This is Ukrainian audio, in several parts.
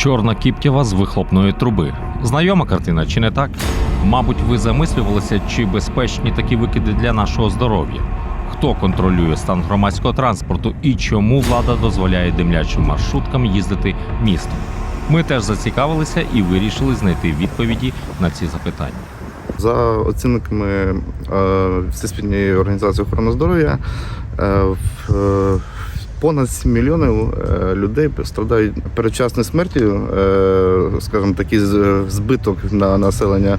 Чорна кіптєва з вихлопної труби. Знайома картина, чи не так? Мабуть, ви замислювалися, чи безпечні такі викиди для нашого здоров'я. Хто контролює стан громадського транспорту і чому влада дозволяє димлячим маршруткам їздити містом? Ми теж зацікавилися і вирішили знайти відповіді на ці запитання. За оцінками е, Всесвітньої організації охорони здоров'я, е, в- е, понад 7 мільйонів е, людей страдають передчасною смертю, е, скажімо, такий збиток на населення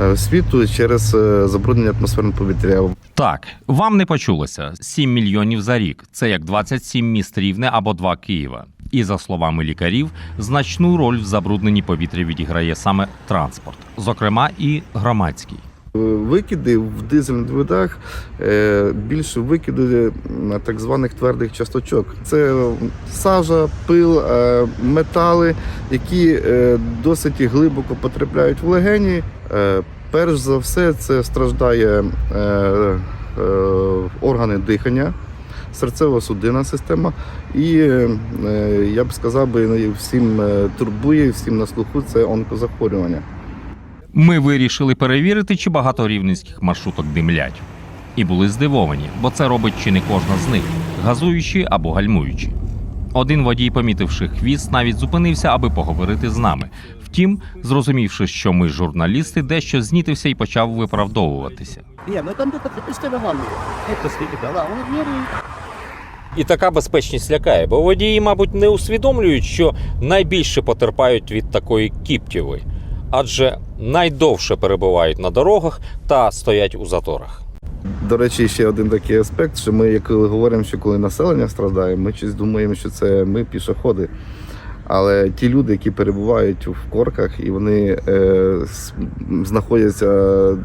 е, світу через забруднення атмосферного повітря. Так, вам не почулося 7 мільйонів за рік. Це як 27 міст рівне або два Києва. І за словами лікарів, значну роль в забрудненні повітря відіграє саме транспорт, зокрема і громадський. Викиди в дизельних двигунах е, більше викиди так званих твердих часточок. Це сажа, пил, е, метали, які е, досить глибоко потрапляють в легені. Перш за все, це страждає органи дихання, серцево-судинна система. І я б сказав, би, всім турбує, всім на слуху це онкозахворювання. Ми вирішили перевірити, чи багато рівненських маршруток димлять. І були здивовані, бо це робить чи не кожна з них, газуючи або гальмуючи. Один водій, помітивши хвіст, навіть зупинився, аби поговорити з нами. Втім, зрозумівши, що ми журналісти, дещо знітився і почав виправдовуватися. Ні, ну там. І така безпечність лякає, бо водії, мабуть, не усвідомлюють, що найбільше потерпають від такої кіптєви, адже найдовше перебувають на дорогах та стоять у заторах. До речі, ще один такий аспект, що ми, як говоримо, що коли населення страждає, ми щось думаємо, що це ми пішоходи. Але ті люди, які перебувають в корках, і вони е, знаходяться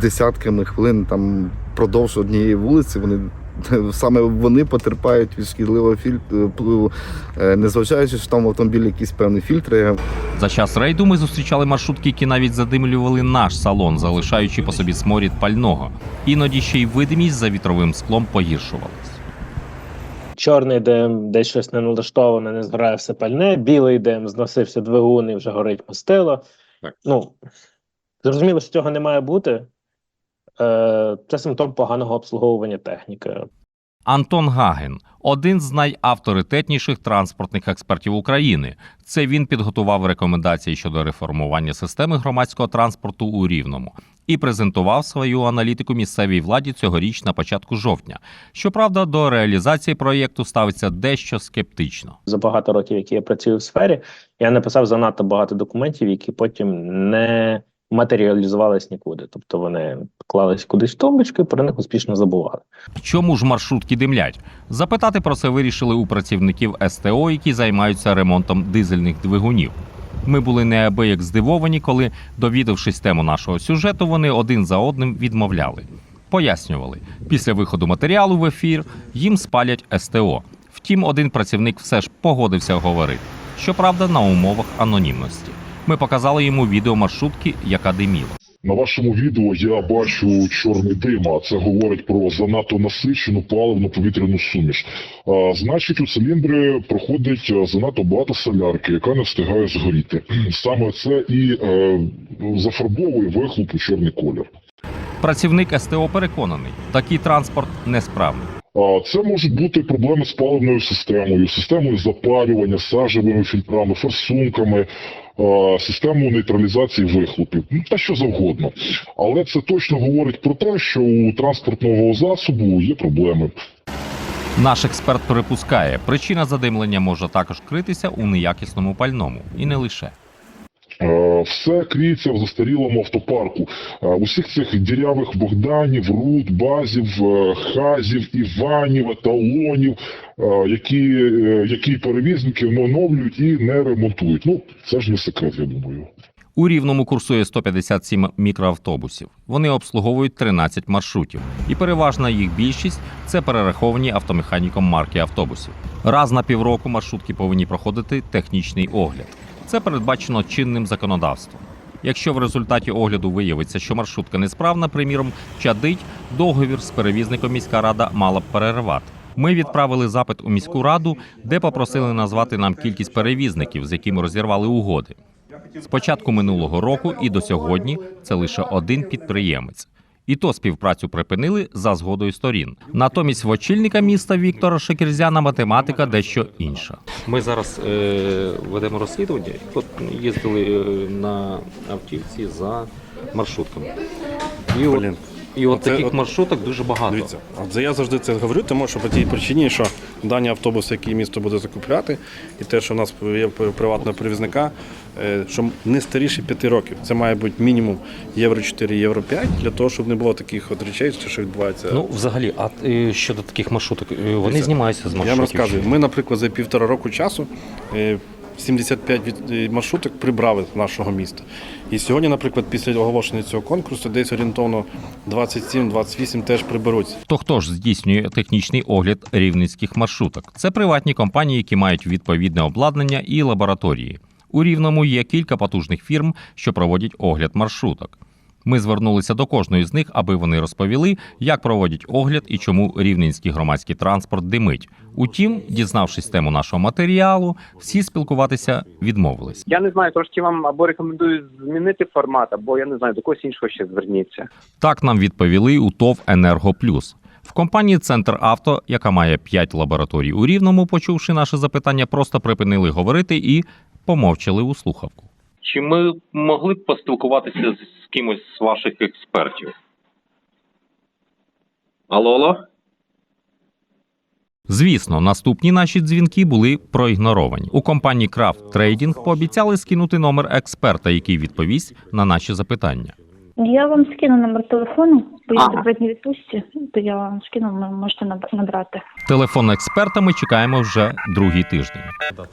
десятками хвилин там продовж однієї вулиці, вони саме вони потерпають від шкідливого філь- впливу, е, незважаючи, що там в автомобілі якісь певні фільтри, За час рейду ми зустрічали маршрутки, які навіть задимлювали наш салон, залишаючи по собі сморід пального. Іноді ще й видимість за вітровим склом погіршувалась. Чорний дим, десь щось не налаштоване, не згорає все пальне, білий дим, зносився двигун і вже горить мастило. Так. Ну, зрозуміло, що цього не має бути. Е, це симптом поганого обслуговування техніки. Антон Гаген один з найавторитетніших транспортних експертів України. Це він підготував рекомендації щодо реформування системи громадського транспорту у Рівному і презентував свою аналітику місцевій владі цьогоріч на початку жовтня. Щоправда, до реалізації проєкту ставиться дещо скептично. За багато років, які я працюю в сфері, я написав занадто багато документів, які потім не матеріалізувались нікуди. Тобто вони клались кудись в тумбочку і про них успішно забували. Чому ж маршрутки димлять? Запитати про це вирішили у працівників СТО, які займаються ремонтом дизельних двигунів. Ми були неабияк здивовані, коли, довідавшись тему нашого сюжету, вони один за одним відмовляли. Пояснювали, після виходу матеріалу в ефір їм спалять СТО. Втім, один працівник все ж погодився говорити. Щоправда, на умовах анонімності. Ми показали йому відео маршрутки, яка диміла. На вашому відео я бачу чорний дим, а це говорить про занадто насичену паливну повітряну суміш. А, значить, у циліндри проходить е, занадто багато солярки, яка не встигає згоріти. Саме це і е, зафарбовує вихлоп у чорний колір. Працівник СТО переконаний, такий транспорт несправний. Це можуть бути проблеми з паливною системою, системою запалювання, сажевими фільтрами, форсунками, а, системою нейтралізації вихлопів, ну та що завгодно. Але це точно говорить про те, що у транспортного засобу є проблеми. Наш експерт припускає, причина задимлення може також критися у неякісному пальному, і не лише. Все криється в застарілому автопарку. Усіх цих дірявих Богданів, Рут, Базів, е, Хазів, Іванів, еталонів, які, е, які перевізники не оновлюють і не ремонтують. Ну, це ж не секрет, я думаю. У рівному курсує 157 мікроавтобусів. Вони обслуговують 13 маршрутів, і переважна їх більшість це перераховані автомеханіком марки автобусів. Раз на півроку маршрутки повинні проходити технічний огляд. Це передбачено чинним законодавством. Якщо в результаті огляду виявиться, що маршрутка несправна, приміром, чадить, договір з перевізником міська рада мала б перервати. Ми відправили запит у міську раду, де попросили назвати нам кількість перевізників, з якими розірвали угоди. З початку минулого року і до сьогодні це лише один підприємець. І то співпрацю припинили за згодою сторін. Натомість в очільника міста Віктора Шекерзяна математика дещо інша. Ми зараз е, ведемо розслідування. От їздили е, на автівці за маршрутками. І от, Блін. і от Оце таких от- маршруток дуже багато. Дивіться, от я завжди це говорю, тому що по тій причині, що дані автобуси, які місто буде закупляти, і те, що в нас є приватного перевізника, е, що не старіше 5 років. Це має бути мінімум євро 4, євро 5, для того, щоб не було таких от речей, що відбувається. Ну, взагалі, а е, щодо таких маршруток, е, вони знімаються з маршрутів. Я вам розказую. Ми, наприклад, за півтора року часу 75 від- е, маршруток прибрали з нашого міста. І сьогодні, наприклад, після оголошення цього конкурсу, десь орієнтовно 27-28 теж приберуться. То хто ж здійснює технічний огляд рівненських маршруток? Це приватні компанії, які мають відповідне обладнання і лабораторії. У Рівному є кілька потужних фірм, що проводять огляд маршруток. Ми звернулися до кожної з них, аби вони розповіли, як проводять огляд і чому рівненський громадський транспорт димить. Утім, дізнавшись тему нашого матеріалу, всі спілкуватися відмовились. Я не знаю, трошки вам або рекомендую змінити формат, або я не знаю, до когось іншого ще зверніться. Так нам відповіли у ТОВ Енерго Плюс. В компанії Центр Авто, яка має 5 лабораторій у Рівному, почувши наше запитання, просто припинили говорити і помовчали у слухавку. Чи ми могли б поспілкуватися з кимось з ваших експертів? Алло, алло? Звісно, наступні наші дзвінки були проігноровані. У компанії Craft Trading пообіцяли скинути номер експерта, який відповість на наші запитання. Я вам скину номер телефону, бо я Ага. в секретній відпустці, то я вам скину, ви можете наб- набрати. Телефон експерта ми чекаємо вже другий тиждень.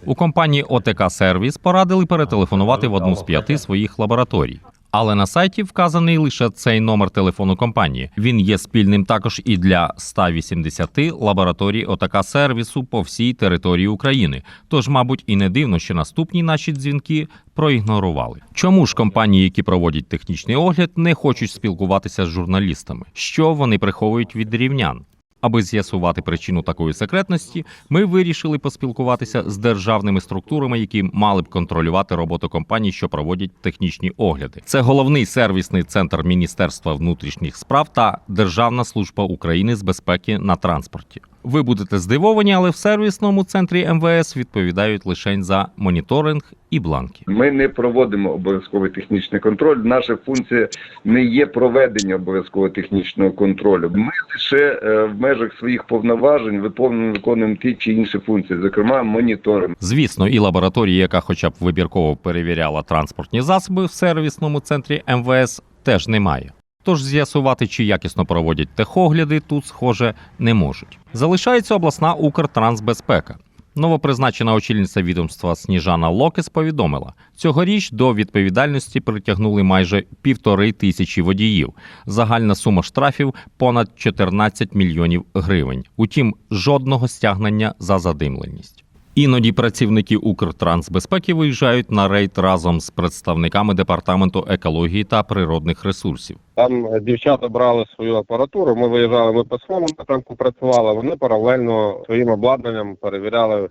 У компанії ОТК Сервіс порадили перетелефонувати в одну з п'яти своїх лабораторій. Але на сайті вказаний лише цей номер телефону компанії. Він є спільним також і для 180 лабораторій ОТК сервісу по всій території України. Тож, мабуть, і не дивно, що наступні наші дзвінки проігнорували. Чому ж компанії, які проводять технічний огляд, не хочуть спілкуватися з журналістами? Що вони приховують від рівнян? Аби з'ясувати причину такої секретності, ми вирішили поспілкуватися з державними структурами, які мали б контролювати роботу компаній, що проводять технічні огляди. Це головний сервісний центр Міністерства внутрішніх справ та Державна служба України з безпеки на транспорті. Ви будете здивовані, але в сервісному центрі МВС відповідають лише за моніторинг і бланки. Ми не проводимо обов'язковий технічний контроль. Наша функція не є проведення обов'язкового технічного контролю. Ми лише е, в межах своїх повноважень виконуємо, виконуємо ті чи інші функції, зокрема моніторинг. Звісно, і лабораторія, яка хоча б вибірково перевіряла транспортні засоби в сервісному центрі МВС, теж немає. Тож з'ясувати, чи якісно проводять техогляди, тут, схоже, не можуть. Залишається обласна Укртрансбезпека. Новопризначена очільниця відомства Сніжана Локес повідомила, цьогоріч до відповідальності притягнули майже півтори тисячі водіїв. Загальна сума штрафів понад 14 мільйонів гривень. Утім, жодного стягнення за задимленість. Іноді працівники Укртрансбезпеки виїжджають на рейд разом з представниками департаменту екології та природних ресурсів. Там е, дівчата брали свою апаратуру. Ми виїжджали, ми по своєму напрямку працювали. Вони паралельно своїм обладнанням перевіряли е,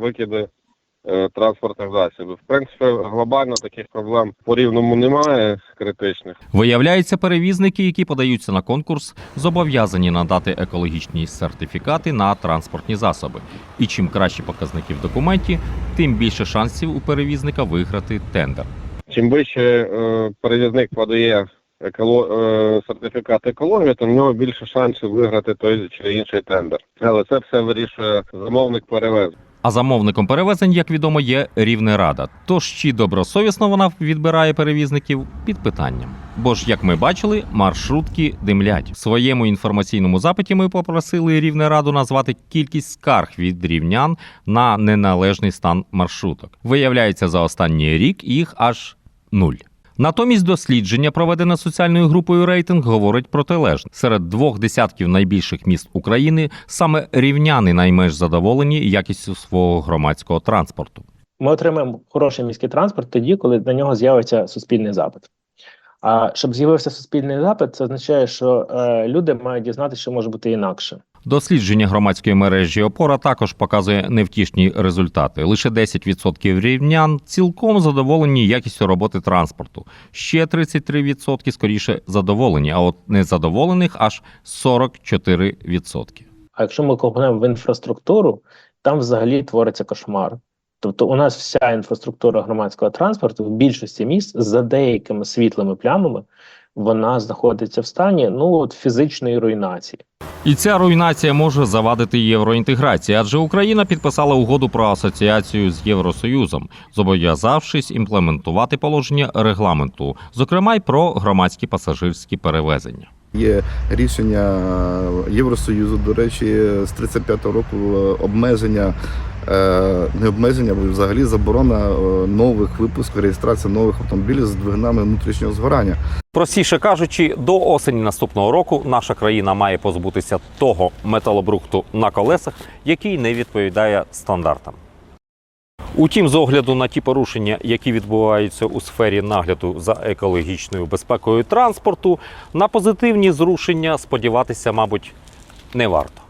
викиди транспортних засобів. В принципі, глобально таких проблем по рівному немає критичних. Виявляється, перевізники, які подаються на конкурс, зобов'язані надати екологічні сертифікати на транспортні засоби. І чим кращі показники в документі, тим більше шансів у перевізника виграти тендер. Чим вище е, перевізник подає еколо... е, сертифікат екології, то в нього більше шансів виграти той чи інший тендер. Але це все вирішує замовник перевезення. А замовником перевезень, як відомо, є рівне рада. Тож чи добросовісно вона відбирає перевізників під питанням. Бо ж, як ми бачили, маршрутки димлять. В своєму інформаційному запиті ми попросили рівне раду назвати кількість скарг від рівнян на неналежний стан маршруток. Виявляється, за останній рік їх аж нуль. Натомість дослідження, проведене соціальною групою рейтинг, говорить протилежне. Серед двох десятків найбільших міст України саме рівняни найменш задоволені якістю свого громадського транспорту. Ми отримаємо хороший міський транспорт тоді, коли на нього з'явиться суспільний запит. А щоб з'явився суспільний запит, це означає, що е, люди мають дізнатися, що може бути інакше. Дослідження громадської мережі опора також показує невтішні результати. Лише 10% рівнян цілком задоволені якістю роботи транспорту. Ще 33% скоріше задоволені, а от незадоволених аж 44%. А якщо ми копнемо в інфраструктуру, там взагалі твориться кошмар. Тобто, у нас вся інфраструктура громадського транспорту в більшості міст за деякими світлими плямами вона знаходиться в стані ну от фізичної руйнації. І ця руйнація може завадити євроінтеграції, адже Україна підписала угоду про асоціацію з Євросоюзом, зобов'язавшись імплементувати положення регламенту, зокрема й про громадські пасажирські перевезення. Є рішення Євросоюзу, до речі, з 35-го року е, обмеження, е, не обмеження, бо взагалі заборона е, нових випусків, реєстрація нових автомобілів з двигунами внутрішнього згорання. Простіше кажучи, до осені наступного року наша країна має позбутися того металобрухту на колесах, який не відповідає стандартам. Утім, з огляду на ті порушення, які відбуваються у сфері нагляду за екологічною безпекою транспорту, на позитивні зрушення сподіватися, мабуть, не варто.